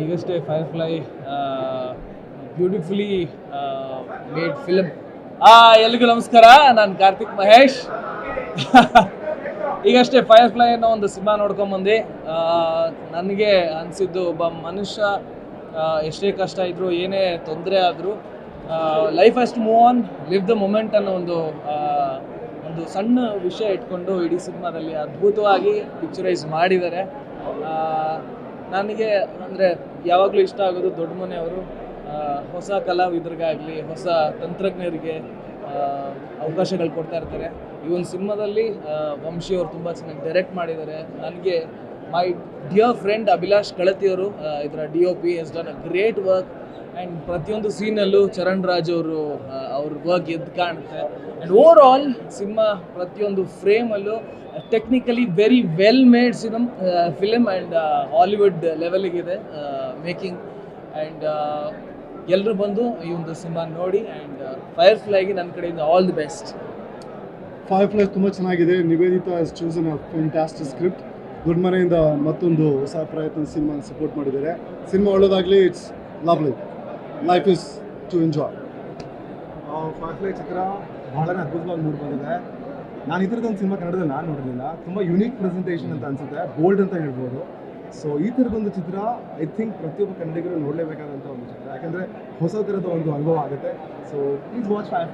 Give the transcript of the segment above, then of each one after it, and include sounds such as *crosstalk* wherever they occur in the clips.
ಈಗಷ್ಟೇ fire fly beautifully made film ಎಲ್ರಿಗೂ ನಮಸ್ಕಾರ. ನಾನು ಕಾರ್ತಿಕ್ ಮಹೇಶ್. *laughs* ಈಗಷ್ಟೇ ಫೈರ್ ಫ್ಲೈ ಅನ್ನೋ ಒಂದು ಸಿನಿಮಾ ನೋಡ್ಕೊಂಬಂದು ನನಗೆ ಅನಿಸಿದ್ದು ಒಬ್ಬ ಮನುಷ್ಯ ಆ, ಎಷ್ಟೇ ಕಷ್ಟ ಇದ್ದರೂ ಏನೇ ತೊಂದರೆ ಆದರೂ life must move on live the moment ಅನ್ನೋ ಒಂದು ಒಂದು ಸಣ್ಣ ವಿಷಯ ಇಟ್ಕೊಂಡು ಇಡೀ ಸಿನಿಮಾದಲ್ಲಿ ಅದ್ಭುತವಾಗಿ ಪಿಕ್ಚರೈಸ್ ಮಾಡಿದ್ದಾರೆ. ಆ, ನನಗೆ ಅಂದರೆ ಯಾವಾಗಲೂ ಇಷ್ಟ ಆಗೋದು ದೊಡ್ಡ ಮನೆಯವರು ಹೊಸ ಕಲಾವಿದರಿಗಾಗಲಿ, ಹೊಸ ತಂತ್ರಜ್ಞರಿಗೆ ಅವಕಾಶಗಳು ಕೊಡ್ತಾ ಇರ್ತಾರೆ. ಈ ಒಂದು ಸಿನಿಮಾದಲ್ಲಿ ವಂಶಿಯವರು ತುಂಬ ಚೆನ್ನಾಗಿ ಡೈರೆಕ್ಟ್ ಮಾಡಿದ್ದಾರೆ. ನನಗೆ ಮೈ ಡಿಯರ್ ಫ್ರೆಂಡ್ ಅಭಿಲಾಷ್ ಕಳತಿಯವರು ಇದರ D O P S done a great work and ಪ್ರತಿಯೊಂದು ಸೀನಲ್ಲೂ ಚರಣ್ ರಾಜ್ ಅವರು ಅವ್ರ ವರ್ಕ್ ಎದ್ದು ಕಾಣುತ್ತೆ. ಆ್ಯಂಡ್ ಓವರ್ ಆಲ್ ಸಿನಿಮಾ ಪ್ರತಿಯೊಂದು ಫ್ರೇಮಲ್ಲೂ technically very well made cinema film and Hollywood ಲೆವೆಲಿಗಿದೆ making and ಎಲ್ಲರೂ ಬಂದು ಈ ಒಂದು ಸಿನಿಮಾ ನೋಡಿ ಆ್ಯಂಡ್ ಫೈರ್ ಫ್ಲೈಗೆ ನನ್ನ ಕಡೆಯಿಂದ all the best fire fly ತುಂಬ ಚೆನ್ನಾಗಿದೆ. Nivedita is chosen a fantastic script ದೊಡ್ಡ ಮನೆಯಿಂದ ಮತ್ತೊಂದು ಹೊಸ ಪ್ರಯತ್ನ ಸಿನಿಮಾ ಸಪೋರ್ಟ್ ಮಾಡಿದ್ದಾರೆ. ಸಿನಿಮಾ ಒಳ್ಳೇದಾಗಲಿ it's lovely life is to enjoy fastly ಚಿತ್ರ ಬಹಳನೇ ಅದ್ಭುತವಾಗಿ ನೋಡ್ಬೋದಿದೆ ಬಂದಿದೆ ನಾನು ಈ ಥರದೊಂದು ಸಿನಿಮಾ ಕನ್ನಡದಲ್ಲಿ ನಾನು ನೋಡಿರಲಿಲ್ಲ. ತುಂಬ ಯುನೀಕ್ ಪ್ರೆಸೆಂಟೇಷನ್ ಅಂತ ಅನ್ಸುತ್ತೆ. ಬೋಲ್ಡ್ ಅಂತ ಹೇಳ್ಬೋದು. ಸೊ ಈ ಥರದೊಂದು ಚಿತ್ರ ಐ ಥಿಂಕ್ ಪ್ರತಿಯೊಬ್ಬ ಕನ್ನಡಿಗರು ನೋಡಲೇಬೇಕಾದಂಥ ಒಂದು ಚಿತ್ರ. ಯಾಕಂದರೆ ಹೊಸ ಥರದ ಒಂದು ಅನುಭವ ಆಗುತ್ತೆ. So please watch five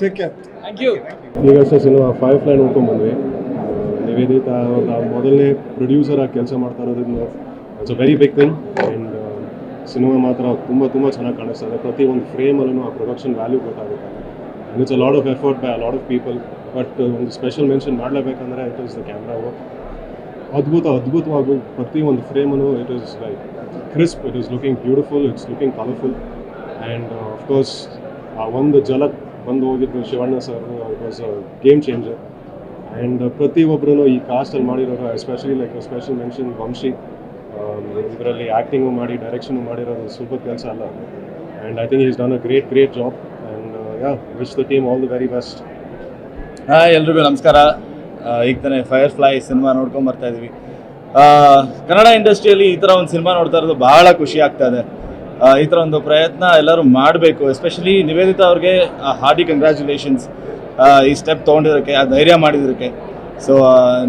take care thank you ಈಗಷ್ಟೇ ಸಿನಿಮಾ ಫೈವ್ ಫ್ಲೈ ನೋಡ್ಕೊಂಡು ಬಂದ್ವಿ. ಆ, ನಿವೇದಿತಾ ನಾವು ಮೊದಲನೇ ಪ್ರೊಡ್ಯೂಸರ್ ಆಗಿ ಕೆಲಸ ಮಾಡ್ತಾ ಇರೋದ್ರಿಂದ it's a very big thing and cinema ಮಾತ್ರ ತುಂಬ ತುಂಬ ಚೆನ್ನಾಗಿ ಕಾಣಿಸ್ತದೆ ಪ್ರತಿ ಒಂದು ಫ್ರೇಮಲ್ಲೂ ಆ ಪ್ರೊಡಕ್ಷನ್ ವ್ಯಾಲ್ಯೂ ಗೊತ್ತಾಗುತ್ತೆ. And it's a lot of effort by a lot of people but ಒಂದು special mention ಮಾಡಲೇಬೇಕಂದ್ರೆ it is the camera work ಅದ್ಭುತ, ಅದ್ಭುತವಾಗಿ ಪ್ರತಿ ಒಂದು ಫ್ರೇಮನ್ನು it is like crisp it is looking beautiful it's looking colourful and of course ಆ ಒಂದು ಜಲಕ್ ಬಂದು ಹೋಗಿದ್ದು Shivanna sir it was game changer and ಪ್ರತಿಯೊಬ್ಬರೂ ಈ ಕಾಸ್ಟಲ್ಲಿ ಮಾಡಿರೋರು especially like special mention Vamshi ಇದರಲ್ಲಿ ಆ್ಯಕ್ಟಿಂಗು ಮಾಡಿ ಡೈರೆಕ್ಷನು ಮಾಡಿರೋದು ಸೂಪರ್ ಕೆಲಸ ಅಲ್ಲ. And I think is done a great great job and yeah wish the team all the very best ಹಾಂ, ಎಲ್ರಿಗೂ ನಮಸ್ಕಾರ. ಈಗ ತಾನೇ ಫೈರ್ ಫ್ಲೈ ಸಿನಿಮಾ ನೋಡ್ಕೊಂಡ್ ಬರ್ತಾ ಇದ್ವಿ. ಕನ್ನಡ ಇಂಡಸ್ಟ್ರಿಯಲ್ಲಿ ಈ ಥರ ಒಂದು ಸಿನಿಮಾ ನೋಡ್ತಾ ಇರೋದು ಬಹಳ ಖುಷಿ ಆಗ್ತಾ ಇದೆ. ಈ ಥರ ಒಂದು ಪ್ರಯತ್ನ ಎಲ್ಲರೂ ಮಾಡಬೇಕು ಎಸ್ಪೆಷಲಿ ನಿವೇದಿತಾ ಅವ್ರಿಗೆ ಹಾರ್ಡಿ ಕಂಗ್ರ್ಯಾಚುಲೇಷನ್ಸ್ ಈ ಸ್ಟೆಪ್ ತೊಗೊಂಡಿರೋಕ್ಕೆ ಆ ಧೈರ್ಯ ಮಾಡಿದ್ದಕ್ಕೆ ಸೊ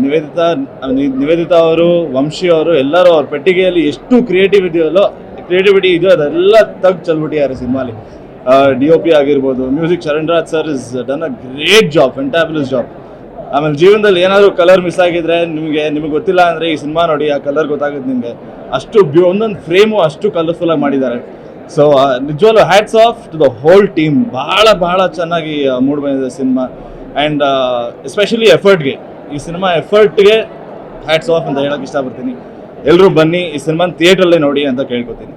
ನಿವೇದಿತಾ ನಿವೇದಿತಾ ಅವರು, ವಂಶಿ ಅವರು ಎಲ್ಲರೂ ಅವ್ರ ಪೆಟ್ಟಿಗೆಯಲ್ಲಿ ಎಷ್ಟು ಕ್ರಿಯೇಟಿವ್ ಇದೆಯಲ್ಲೋ ಕ್ರಿಯೇಟಿವಿಟಿ ಇದೆಯೋ ಅದೆಲ್ಲ ತಗ್ ಚೆಲ್ಬಿಟ್ಟಿದ್ದಾರೆ ಸಿನಿಮಾಲಿ. ಡಿ ಒ ಪಿ ಆಗಿರ್ಬೋದು music Charan Raj sir is done a great job fantabulous job ಆಮೇಲೆ ಜೀವನದಲ್ಲಿ ಏನಾದರೂ ಕಲರ್ ಮಿಸ್ ಆಗಿದ್ರೆ ನಿಮಗೆ ನಿಮಗೆ ಗೊತ್ತಿಲ್ಲ ಅಂದರೆ ಈ ಸಿನಿಮಾ ನೋಡಿ ಆ ಕಲರ್ ಗೊತ್ತಾಗುತ್ತೆ ನಿಮಗೆ. ಅಷ್ಟು ಒಂದೊಂದು ಫ್ರೇಮು ಅಷ್ಟು ಕಲರ್ಫುಲ್ಲಾಗಿ ಮಾಡಿದ್ದಾರೆ. ಸೊ ನಿಜವಾಗ್ಲೂ hats off to the whole team ಭಾಳ ಭಾಳ ಚೆನ್ನಾಗಿ ಮೂಡ್ ಬಂದಿದೆ ಸಿನಿಮಾ. ಆ್ಯಂಡ್ ಎಸ್ಪೆಷಲಿ ಎಫರ್ಟ್ಗೆ ಈ ಸಿನಿಮಾ ಎಫರ್ಟ್ಗೆ ಹ್ಯಾಟ್ಸ್ ಆಫ್ ಅಂತ ಹೇಳೋಕ್ಕೆ ಇಷ್ಟಪಡ್ತೀನಿ. ಎಲ್ಲರೂ ಬನ್ನಿ ಈ ಸಿನಿಮಾನ ಥಿಯೇಟ್ರಲ್ಲೇ ನೋಡಿ ಅಂತ ಕೇಳ್ಕೊತೀನಿ.